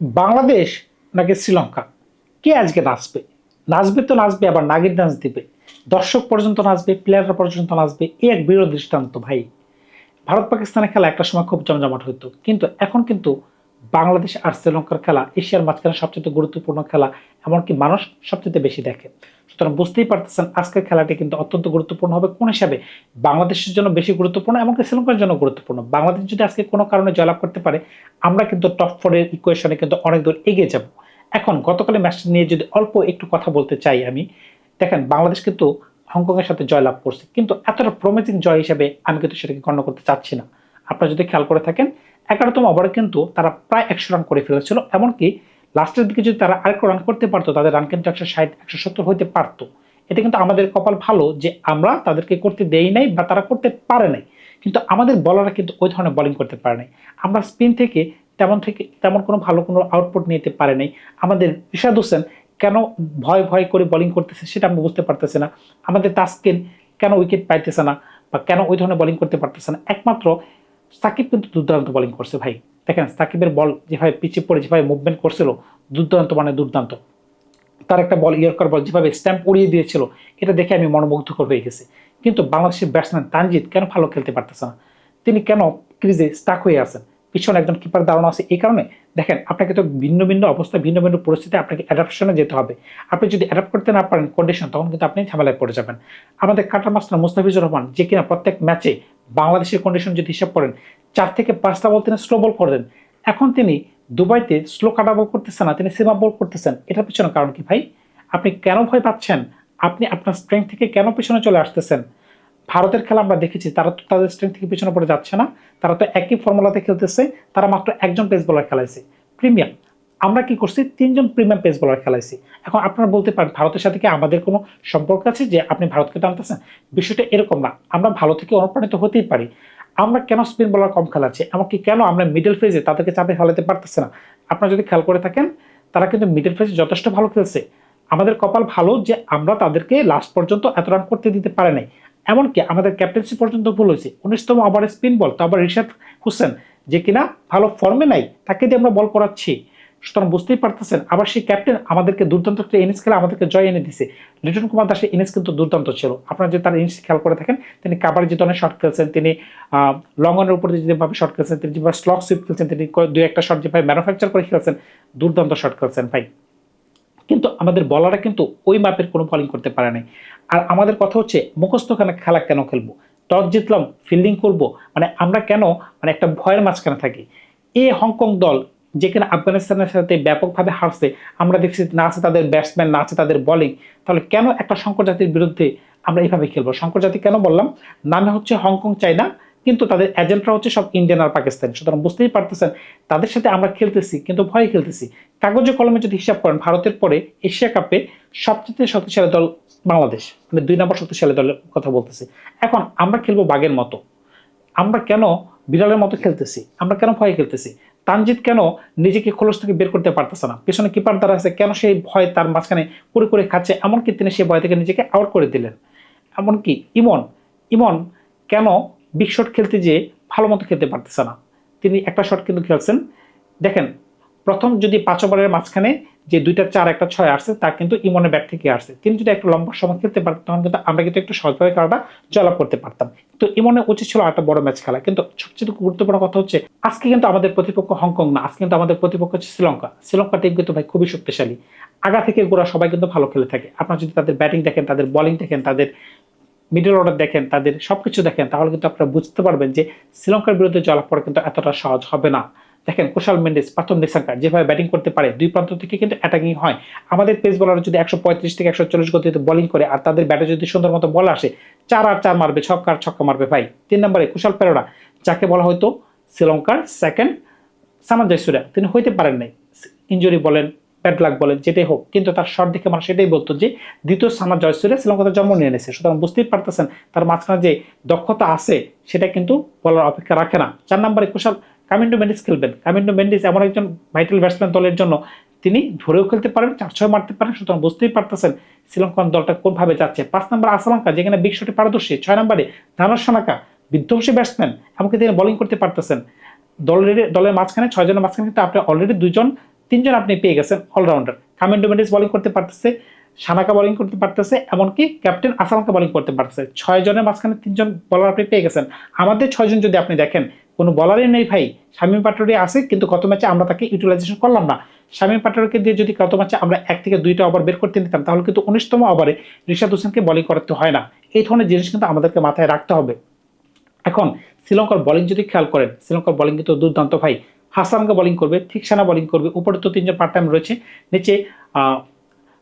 বাংলাদেশ নাকি শ্রীলঙ্কা? কে আজকে নাচবে? নাচবে তো নাচবে, আবার নাগির ডান্স দিবে। দর্শক পর্যন্ত নাচবে প্লেয়াররা পর্যন্ত নাচবে, এ এক বিরল দৃষ্টান্ত ভাই। ভারত পাকিস্তানের খেলা একটা সময় খুব জমজমাট হতো কিন্তু এখন কিন্তু বাংলাদেশ আর শ্রীলঙ্কার খেলা এশিয়ার মাঝখানে সবচেয়ে গুরুত্বপূর্ণ খেলা, এমনকি মানুষ সবচেয়ে বেশি দেখে। সুতরাং বুঝতেই পারতেছেন আজকের খেলাটি কিন্তু অত্যন্ত গুরুত্বপূর্ণ হবে। কোন হিসাবে? বাংলাদেশের জন্য বেশি গুরুত্বপূর্ণ এমনকি শ্রীলঙ্কার জন্য গুরুত্বপূর্ণ। বাংলাদেশ যদি আজকে কোনো কারণে জয়লাভ করতে পারে, আমরা কিন্তু টপ ফোরের ইকুয়েশনে কিন্তু অনেক দূর এগিয়ে যাব। এখন গতকালের ম্যাচটা নিয়ে যদি অল্প একটু কথা বলতে চাই আমি, দেখেন বাংলাদেশ কিন্তু হংকংয়ের সাথে জয়লাভ করছে। কিন্তু এতটা প্রমিজিং জয় হিসেবে আমি কিন্তু সেটাকে গণ্য করতে চাচ্ছি না। আপনারা যদি খেয়াল করে থাকেন, এগারোতম ওভারে কিন্তু তারা প্রায় একশো রান করে ফেলেছিল। এমনকি লাস্টের দিকে যদি তারা আরেকটু রান করতে পারতো, তাদের রান কিন্তু একশো ষাট, একশো সত্তর হইতে পারতো। এতে কিন্তু আমাদের কপাল ভালো যে আমরা তাদেরকে করতে দেই নাই বা তারা করতে পারে নাই। কিন্তু আমাদের বলাররা কিন্তু ওই ধরনের বোলিং করতে পারে নাই। আমরা স্পিন থেকে তেমন থেকে তেমন কোনো ভালো কোনো আউটপুট নিতে পারে নাই। আমাদের রিশাদ হোসেন কেন ভয় ভয় করে বোলিং করতেছে সেটা আমরা বুঝতে পারতেছি না। আমাদের তাস্কিন কেন উইকেট পাইতেছে না বা কেন ওই ধরনের বোলিং করতে পারতেছে না? একমাত্র সাকিব কিন্তু দুর্দান্ত বোলিং করছে ভাই। দেখেন সাকিবের বল যেভাবে পিছিয়ে পড়ে, যেভাবে মুভমেন্ট করছিল, দুর্দান্ত মানে দুর্দান্ত। তার একটা বল ইয়র্কার বল যেভাবে স্ট্যাম্প উড়িয়ে দিয়েছিল, এটা দেখে আমি মনোমুগ্ধকর হয়ে গেছি। কিন্তু বাংলাদেশের ব্যাটসম্যান তানজিৎ কেন ভালো খেলতে পারতেছে না? তিনি কেন ক্রিজে স্টাক হয়ে আছেন? পিছনে একজন কিপার দাঁড়ানো আছে এই কারণে? দেখেন, আপনাকে তো ভিন্ন ভিন্ন অবস্থা, ভিন্ন ভিন্ন পরিস্থিতি আপনাকে অ্যাডাপশনে যেতে হবে। আপনি যদি অ্যাডাপ্ট করতে না পারেন কন্ডিশন তখন কিন্তু আপনি ঝামেলায় পড়ে যাবেন। আমাদের কাটার মাস্টার মুস্তাফিজুর রহমান যে কিনা প্রত্যেক ম্যাচে বাংলাদেশের কন্ডিশন যদি হিসাব করেন, চার থেকে পাঁচটা বল তিনি স্লো বল করেন। এখন তিনি দুবাইতে স্লো কাটা বল করতেছেন না, তিনি সীমা বল করতেছেন। এটার পিছনে কারণ কি ভাই? আপনি কেন ভয় পাচ্ছেন? আপনি আপনার স্ট্রেংথ থেকে কেন পিছনে চলে আসতেছেন? ভারতের খেলা আমরা দেখেছি, তারা তো তাদের স্ট্রেংথ থেকে পিছনে পড়ে যাচ্ছে না। তারা তো একই ফর্মুলাতে খেলতেছে, তারা মাত্র একজন পেস বোলার খেলাইছে। প্রিমিয়াম। আমরা কি করছি? তিনজন প্রিমিয়াম পেস বলার খেলাইছি। এখন আপনারা বলতে পারেন, ভারতের সাথে কি আমাদের কোনো সম্পর্ক আছে যে আপনি ভারতকে টানতেছেন? বিষয়টা এরকম না। আমরা ভালো থেকে অনুপ্রাণিত হতেই পারি। আমরা কেন স্পিন বলার কম খেলাচ্ছি? এমনকি কেন আমরা মিডল ফেজে তাদেরকে চাপে ফেলাতে পারতেছে না? আপনারা যদি খেয়াল করে থাকেন, তারা কিন্তু মিডল ফেজে যথেষ্ট ভালো খেলছে। আমাদের কপাল ভালো যে আমরা তাদেরকে লাস্ট পর্যন্ত এত রান করতে দিতে পারে নাই। এমনকি আমাদের ক্যাপ্টেন্সি পর্যন্ত ভুল হয়েছে। উনিশতম ওভারে স্পিন বল তো আবার রিশাদ হোসেন যে কিনা ভালো ফর্মে নাই, তাকে দিয়ে আমরা বল করাচ্ছি। সুতরাং বুঝতেই পারতেছেন, আবার সেই ক্যাপ্টেন আমাদেরকে দুর্দান্ত একটা ইনিংস খেলে আমাদেরকে জয় এনে দিছে। লিটন কুমার দাসের ইনিংস কিন্তু দুর্দান্ত ছিল। আপনারা যদি তার ইনিংস খেয়াল করে থাকেন, তিনি কাবার জিতনের শট খেলছেন, তিনি লং অনের উপরে যেভাবে শট খেলছেন, তিনি যেভাবে স্লক সুইপ খেলছেন, তিনি দুই একটা শট যেভাবে ম্যানুফ্যাকচার করে খেলছেন, দুর্দান্ত শট খেলছেন ভাই। কিন্তু আমাদের বলাররা কিন্তু ওই মাপের কোনো বলিং করতে পারে নাই। আর আমাদের কথা হচ্ছে, মুখস্থখানে খেলা কেন খেলব? টস জিতলাম ফিল্ডিং করব মানে আমরা কেন মানে একটা ভয়ের মাঝখানে থাকি। এ হংকং দল যেখানে আফগানিস্তানের সাথে ব্যাপকভাবে হারছে, আমরা দেখছি না আছে তাদের ব্যাটসম্যান না আছে তাদের বলিং তাহলে কেন একটা শঙ্কর জাতির বিরুদ্ধে আমরা এইভাবে খেলব? শঙ্কর জাতি কেন বললাম? নামে হচ্ছে হংকং চাইনা কিন্তু তাদের এজেন্টরা হচ্ছে সব ইন্ডিয়ান আর পাকিস্তান। সুতরাং বুঝতেই পারতেছেন, তাদের সাথে আমরা খেলতেছি, কিন্তু ভয়ে খেলতেছি। কাগজে কলমে যদি হিসাব করেন, ভারতের পরে এশিয়া কাপে সবচেয়ে শক্তিশালী দল বাংলাদেশ মানে দুই নম্বর শক্তিশালী দলের কথা বলতেছি। এখন আমরা খেলব বাঘের মতো। আমরা কেন বিড়ালের মতো খেলতেছি? আমরা কেন ভয়ে খেলতেছি? তানজিৎ কেন নিজেকে খোলস থেকে বের করতে পারতেছে না? পেছনে কিপার দ্বারা আছে? কেন সেই ভয় তার মাঝখানে করে করে খাচ্ছে? এমনকি তিনি সেই ভয় থেকে নিজেকে আউট করে দিলেন। এমনকি ইমন ইমন কেন বিগ শট খেলতে যেয়ে ভালো মতো খেলতে পারতেছে না? তিনি একটা শট কিন্তু খেলছেন। দেখেন, প্রথম যদি পাঁচ ওভারের মাঝখানে যে দুইটা চার, একটা ছয় আসছে, তা কিন্তু ইমনের ব্যাট থেকে আসছে। তিনি যদি একটু লম্বা সময় খেলতে পারতেন, তখন কিন্তু আমরা কিন্তু একটু সহজভাবে খেলাটা জয়লাভ করতে পারতাম। তো ইমনের উচিত ছিল একটা বড় ম্যাচ খেলা। কিন্তু সবচেয়ে গুরুত্বপূর্ণ কথা হচ্ছে, আজকে কিন্তু আমাদের প্রতিপক্ষ হংকং না। আজকে কিন্তু আমাদের প্রতিপক্ষ হচ্ছে শ্রীলঙ্কা। শ্রীলঙ্কা টিম কিন্তু ভাই খুবই শক্তিশালী। আগা থেকে গোড়া সবাই কিন্তু ভালো খেলে থাকে। আপনারা যদি তাদের ব্যাটিং দেখেন, তাদের বলিং দেখেন, তাদের মিডল অর্ডার দেখেন, তাদের সবকিছু দেখেন, তাহলে কিন্তু আপনারা বুঝতে পারবেন যে শ্রীলঙ্কার বিরুদ্ধে জয়লাভ করা কিন্তু এতটা সহজ হবে না। দেখেন কুশাল মেন্ডেস, প্রথম নিসাঙ্কা যেভাবে ব্যাটিং করতে পারে, দুই প্রান্ত থেকে কিন্তু অ্যাটাকিং হয়। আমাদের পেস বলার যদি একশো পঁয়ত্রিশ থেকে একশো চল্লিশ গতিতে বোলিং করে, আর তাদের ব্যাটে যদি সুন্দর মতো বল আসে, চার আর চার মারবে, ছক্কা আর ছক্কা মারবে ভাই। তিন নম্বরে কুশাল পেরোরা, যাকে বলা হয়তো শ্রীলঙ্কার সেকেন্ড সামান জয়সুরিয়া তিনি হইতে পারেন নাই ইঞ্জুরি বলেন ব্যাড লাক বলেন, যেটাই হোক। কিন্তু তার শট দেখে মানুষ সেটাই বলতো যে, দ্বিতীয় সামার জয়সুরিয়া শ্রীলঙ্কাতে জন্ম নিয়ে এনেছে। সুতরাং বুঝতেই পারতেছেন, তার মাঝখানে যে দক্ষতা আছে, সেটা কিন্তু বলার অপেক্ষা রাখে না। চার নম্বরে কুশাল কামিন্ডো মেন্ডিস খেলবেন। কামিন্ডো মেন্ডিস এমন একজন ভাইটাল ব্যাটসম্যান দলের জন্য তিনি ধরেও খেলতে পারেন চার ছয় মারতে পারেন, সুতরাং বুঝতেই পারতেছেন শ্রীলঙ্কান দলটা কোনভাবে যাচ্ছে। পাঁচ নম্বর আসালঙ্কা যেখানে বিগ শটে পারদর্শী, ছয় নম্বরে ধানার সোনাকা, বিধ্বংসী ব্যাটসম্যান, এমনকি তিনি বোলিং করতে পারতেছেন। দলের দলের মাঝখানে, ছয় জনের মাঝখানে কিন্তু আপনি অলরেডি দুজন তিনজন আপনি পেয়ে গেছেন অলরাউন্ডার কামেন্ডো মেন্ডিস বোলিং করতে পারতেছে। সানাকা বোলিং করতে পারতেছে, এমনকি ক্যাপ্টেন আসালামকে বোলিং করতে পারতেছে। ছয় জনের মাঝখানে তিনজন বলার আপনি পেয়ে গেছেন। আমাদের ছয়জন যদি আপনি দেখেন, কোনো বলারই নেই ভাই। শামীম পাটোয়ারি আছে, কিন্তু গত ম্যাচে আমরা তাকে ইউটিলাইজেশন করলাম না। শামীম পাটোয়ারিকে দিয়ে যদি গত ম্যাচে আমরা এক থেকে দুইটা ওভার বের করতে নিতাম, তাহলে কিন্তু উনিশতম ওভারে রিশাদ হোসেনকে বোলিং করতে হয় না। এই ধরনের জিনিস কিন্তু আমাদেরকে মাথায় রাখতে হবে। এখন, শ্রীলঙ্কার বোলিং যদি খেয়াল করেন, শ্রীলঙ্কার বোলিং কিন্তু দুর্দান্ত ভাই। হাসানকে বোলিং করবে, ঠিক ঠিকসানা বোলিং করবে, উপরে তো তিনজন পার্ট টাইম রয়েছে। নিচে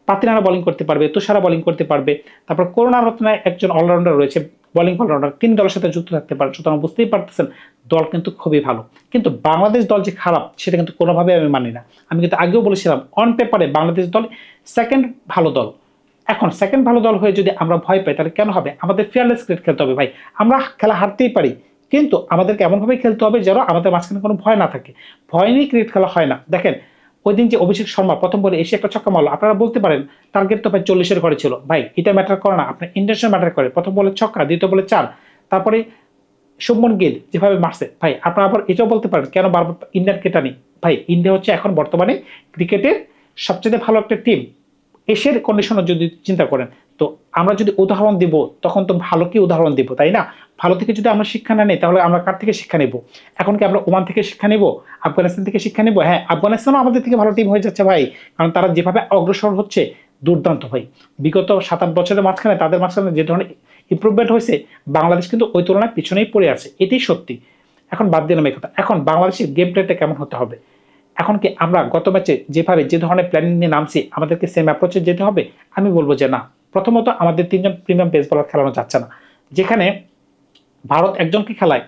পাতিনারা বোলিং করতে পারবে, তুষারা বোলিং করতে পারবে। তারপর করোনা রত্নায় একজন অলরাউন্ডার রয়েছে বোলিং অলরাউন্ডার তিন দলের সাথে যুক্ত থাকতে পারে। সুতরাং বুঝতেই পারতেছেন, দল কিন্তু খুবই ভালো। কিন্তু বাংলাদেশ দল যে খারাপ, সেটা কিন্তু কোনোভাবে আমি মানি না। আমি কিন্তু আগেও বলেছিলাম অন পেপারে বাংলাদেশ দল সেকেন্ড ভালো দল। এখন সেকেন্ড ভালো দল হয়ে যদি আমরা ভয় পাই, তাহলে কেন হবে? আমাদের ফেয়ারলেস ক্রিকেট খেলতে হবে ভাই। আমরা খেলা হারতেই পারি, কিন্তু আমাদেরকে এমনভাবে খেলতে হবে যেন আমাদের মাঝখানে কোনো ভয় না থাকে। ভয় নিয়ে ক্রিকেট খেলা হয় না। দেখেন ওই দিন যে অভিষেক শর্মা প্রথম বলে এসে একটা ছক্কা মারলো। আপনারা বলতে পারেন টার্গেট তো ভাই চল্লিশের ঘরে ছিল। ভাই, এটা ম্যাটার করে না। আপনার ইন্টেনশন ম্যাটার করে। প্রথম বলে ছক্কা, দ্বিতীয় বলে চার। তারপরে শুভমন গিল, যেভাবে মারছে। ভাই, আপনারা আবার এটাও বলতে পারেন, কেন বারবার ইন্ডিয়ানকে টানি ভাই, ইন্ডিয়া হচ্ছে এখন বর্তমানে ক্রিকেটের সবচেয়ে ভালো একটা টিম এশিয়ার কন্ডিশনে যদি চিন্তা করেন, তো আমরা যদি উদাহরণ দিব, তখন তো ভালো কি উদাহরণ দিব, তাই না? ভালো থেকে যদি আমরা শিক্ষা না নিই, তাহলে আমরা কার থেকে শিক্ষা নেব? এখন কি আমরা ওমান থেকে শিক্ষা নেব? আফগানিস্তান থেকে শিক্ষা নেব? হ্যাঁ আফগানিস্তানও আমাদের থেকে ভালো টিম হয়ে যাচ্ছে ভাই। কারণ তারা যেভাবে অগ্রসর হচ্ছে, দুর্দান্ত ভাই। বিগত সাত, আট বছরের মাঝখানে, তাদের মাঝখানে যে ধরনের ইম্প্রুভমেন্ট হয়েছে, বাংলাদেশ কিন্তু ওই তুলনায় পিছনেই পড়ে আছে। এটাই সত্যি। এখন বাদ দিলাম এই কথা। এখন বাংলাদেশের গেম প্লেটা কেমন হতে হবে? এখন কি আমরা গত ম্যাচে যেভাবে যে ধরনের প্ল্যানিং নিয়ে নামছি, আমাদেরকে সেম অ্যাপ্রোচে যেতে হবে? আমি বলব যে না। প্রথমত আমাদের তিনজন প্রিমিয়াম পেস বলার খেলানো যাচ্ছে না। যেখানে ভারত একজনকে খেলায়।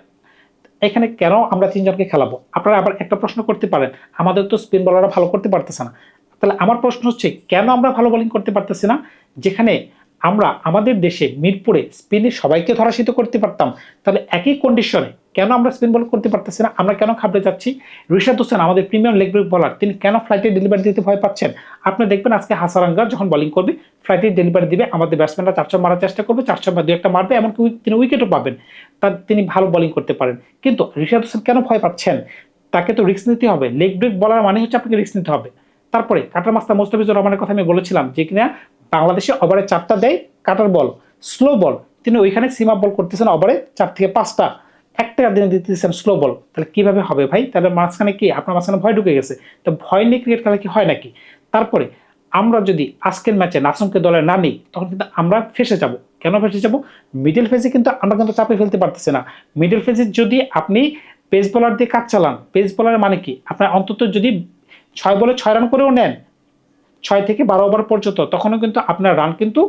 এখানে কেন আমরা তিনজনকে খেলাবো? আপনারা আবার একটা প্রশ্ন করতে পারেন, আমাদের তো স্পিন বলাররা ভালো করতে পারতেছে না। তাহলে আমার প্রশ্ন হচ্ছে, কেন আমরা ভালো বোলিং করতে পারতেছি না? যেখানে আমরা আমাদের দেশে মিরপুরে স্পিনে সবাইকে ধরাশিত করতে পারতাম, তাহলে একই কন্ডিশনে কেন আমরা স্পিন বল করতে পারতেছি না? আমরা কেন খাবড়ে যাচ্ছি? ঋষাদ হোসেন, আমাদের প্রিমিয়াম লেগ ব্রেক বলার তিনি কেন ফ্লাইটে ডেলিভারি দিতে ভয় পাচ্ছেন? আপনি দেখবেন আজকে হাসারাঙ্গা যখন বোলিং করবে ফ্লাইটে ডেলিভারি দিবে, আমাদের ব্যাটসম্যানরা চারশো মারার চেষ্টা করবে, চারশো বা দু একটা মারবে, এমনকি তিনি উইকেটও পাবেন। তার তিনি ভালো বলিং করতে পারেন। কিন্তু ঋষাদ হোসেন কেন ভয় পাচ্ছেন? তাকে তো রিস্ক নিতে হবে। লেগ ব্রেক বলার মানে হচ্ছে আপনাকে রিস্ক নিতে হবে। তারপরে কাটার মাস্তা মোস্তাফিজুর রহমানের কথা আমি বলেছিলাম যে কিনা বাংলাদেশে ওভারে চারটা দেয়, কাটার বল স্লো বল তিনি ওইখানে সীমা বল করতেছেন ওভারে চার থেকে পাঁচটা। একটা দিনে দিতেছেন স্লো বল তাহলে কীভাবে হবে ভাই? তাহলে মাঝখানে কি? আপনার মাঝখানে ভয় ঢুকে গেছে। তো ভয় নিয়ে ক্রিকেট খেলা কি হয় নাকি? তারপরে আমরা যদি আজকের ম্যাচে নাসমকে দলে না নিই, তখন কিন্তু আমরা ফেসে যাব। কেন ফেসে যাব? মিডল ফেজে কিন্তু আমরা কিন্তু চাপে ফেলতে পারতেছি না। মিডল ফেজে যদি আপনি পেস বলার দিয়ে কাজ চালান পেস বোলার মানে কি? আপনার অন্তত যদি ছয় বলে ছয় রান করেও নেন ছয় থেকে বারো ওভার পর্যন্ত, তখনও কিন্তু আপনার রান কিন্তু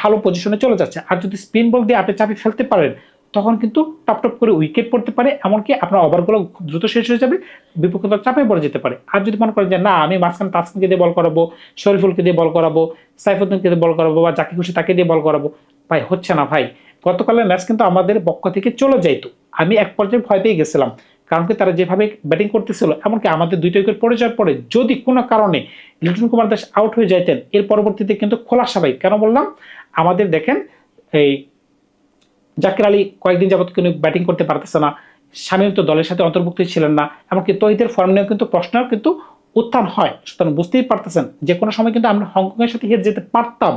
ভালো পজিশনে চলে যাচ্ছে। আর যদি স্পিন বল দিয়ে আপনি চাপে ফেলতে পারেন, তখন কিন্তু টপ টপ করে উইকেট পড়তে পারে, এমনকি আপনার ওভারগুলো খুব দ্রুত শেষ হয়ে যাবে বিপক্ষ দল চাপে পড়ে যেতে পারে। আর যদি মনে করেন যে, না, আমি মাঝখানে তাসকিনকে দিয়ে বল করাবো, শরীফুলকে দিয়ে বল করাবো, সাইফুদ্দিনকে দিয়ে বল করাবো বা যাকে খুশি তাকে দিয়ে বল করাবো, ভাই, হচ্ছে না ভাই। গতকালের ম্যাচ কিন্তু আমাদের পক্ষ থেকে চলে যাইতো। আমি এক পর্যায়ে ভয় পেয়ে গেছিলাম। কারণ কি তারা যেভাবে ব্যাটিং করতেছিল, এমনকি আমাদের দুইটা উইকেট পড়ে যাওয়ার পরে যদি কোনো কারণে লিটন কুমার দাস আউট হয়ে যাইতেন, এর পরবর্তীতে কিন্তু খোলা স্বাভাবিক কেন বললাম? আমাদের দেখেন এই জাকির আলী কয়েকদিন যাবত কিন্তু ব্যাটিং করতে পারতেছে না, শামীম তো দলের সাথে অন্তর্ভুক্ত ছিলেন না, এমনকি তহিদের ফর্ম নিয়েও কিন্তু প্রশ্নের কিন্তু উত্থান হয়। সুতরাং বুঝতেই পারতেছেন যে কোনো সময় কিন্তু আমরা হংকংয়ের সাথে হেরে যেতে পারতাম,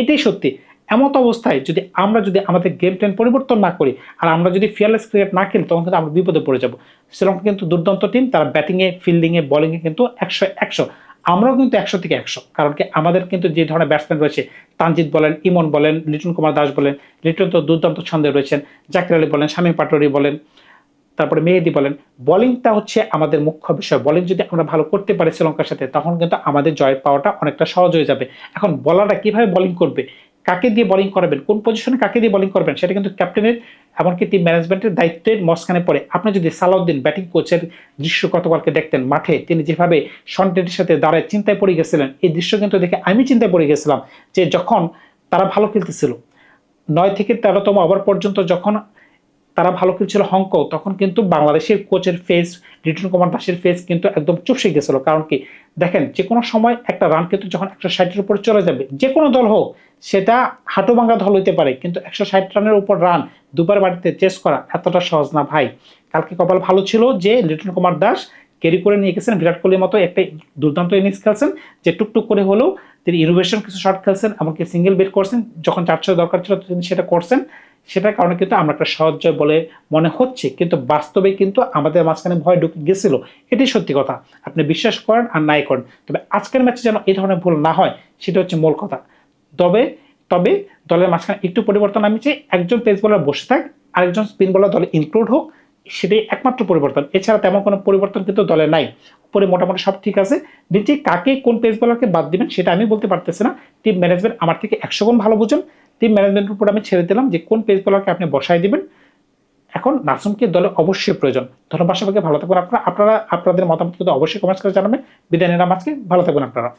এটাই সত্যি। এমত অবস্থায় যদি আমরা যদি আমাদের গেম প্ল্যান পরিবর্তন না করি আর আমরা যদি ফিয়ারলেস ক্রিকেট না খেলি, তখন কিন্তু আমরা বিপদে পড়ে যাব। শ্রীলঙ্কা কিন্তু দুর্দান্ত টিম তারা ব্যাটিংয়ে ফিল্ডিংয়ে বোলিংয়ে কিন্তু একশো একশো। আমরাও কিন্তু একশো থেকে একশো। কারণ কি? আমাদের কিন্তু যে ধরনের ব্যাটসম্যান রয়েছে তানজিৎ বলেন, ইমন বলেন, লিটন কুমার দাস বলেন, লিটন তো দুর্দান্ত ছন্দে রয়েছেন, জাকির আলী বলেন, শামীম পাটোয়ারি বলেন, তারপরে মেহেদি বলেন। বোলিংটা হচ্ছে আমাদের মুখ্য বিষয়। বোলিং যদি আমরা ভালো করতে পারি শ্রীলঙ্কার সাথে, তখন কিন্তু আমাদের জয় পাওয়াটা অনেকটা সহজ হয়ে যাবে। এখন বলাররা কীভাবে বোলিং করবে? কাকে দিয়ে বলিং করাবেন? কোন পজিশনে কাকে দিয়ে বলিং করবেন? সেটা কিন্তু ক্যাপ্টেনের এমনকি টিম ম্যানেজমেন্টের দায়িত্বের মস্কানে পড়ে। আপনি যদি সালাউদ্দিন ব্যাটিং কোচের দৃশ্য গতকালকে দেখতেন মাঠে, তিনি যেভাবে সন্টেনের সাথে দাঁড়ায় চিন্তায় পড়ে গেছিলেন, এই দৃশ্য কিন্তু দেখে আমি চিন্তায় পড়ে গেছিলাম যে যখন তারা ভালো খেলতেছিল, নয় থেকে তেরোতম ওভার পর্যন্ত যখন তারা ভালো খেলছিল হংকং, তখন কিন্তু বাংলাদেশের কোচের ফেস লিটন কুমার দাসের ফেস কিন্তু একদম চুপসে গেছিল। কারণ কি? দেখেন, যে কোনো সময় একটা রান কিন্তু যখন একশো ষাটের উপর চলে যাবে, যে কোনো দল হোক, সেটা হাঁটু ভাঙা দল হইতে পারে, কিন্তু একশো ষাট রানের উপর রান দুবার বাড়িতে চেস করা এতটা সহজ না ভাই। কালকে কপাল ভালো ছিল যে লিটন কুমার দাস ক্যারি করে নিয়ে গেছেন, বিরাট কোহলির মতো একটা দুর্দান্ত ইনিংস খেলছেন, যে টুকটুক করে হলেও তিনি ইনোভেশন কিছু শট খেলছেন, এমনকি সিঙ্গেল বেট করছেন, যখন চারশো দরকার ছিল, তিনি সেটা করছেন। সেটার কারণে কিন্তু আমরা একটা সহজ জয় বলে মনে হচ্ছে, কিন্তু বাস্তবে কিন্তু আমাদের মাঝখানে ভয় ঢুকে গেছিল। এটাই সত্যি কথা। আপনি বিশ্বাস করেন আর নাই করেন। তবে আজকের ম্যাচে যেন এই ধরনের ভুল না হয়, সেটা হচ্ছে মূল কথা। তবে তবে দলের মাঝখানে একটু পরিবর্তন আমি চাই। একজন পেস বলার বসে থাক, আরেকজন স্পিন বলার দলে ইনক্লুড হোক, সেটাই একমাত্র পরিবর্তন। এছাড়া তেমন কোনো পরিবর্তন কিন্তু দলে নাই। উপরে মোটামুটি সব ঠিক আছে। নিচে কাকে কোন পেস বলারকে বাদ দিবেন, সেটা আমি বলতে পারতেছি না। টিম ম্যানেজমেন্ট আমার থেকে একশো গুণ ভালো বুঝেন। টিম ম্যানেজমেন্টের উপর আমি ছেড়ে দিলাম, যে কোন পেস বলারকে আপনি বসাই দিবেন। এখন নাসুমকে দলে অবশ্যই প্রয়োজন। ধন্যবাদ সবাইকে, ভালো থাকবেন আপনারা। আপনারা, আপনাদের মতামত কিন্তু অবশ্যই কমেন্টস করে জানাবেন। বিদায় নিলাম আজকে। ভালো থাকবেন আপনারা।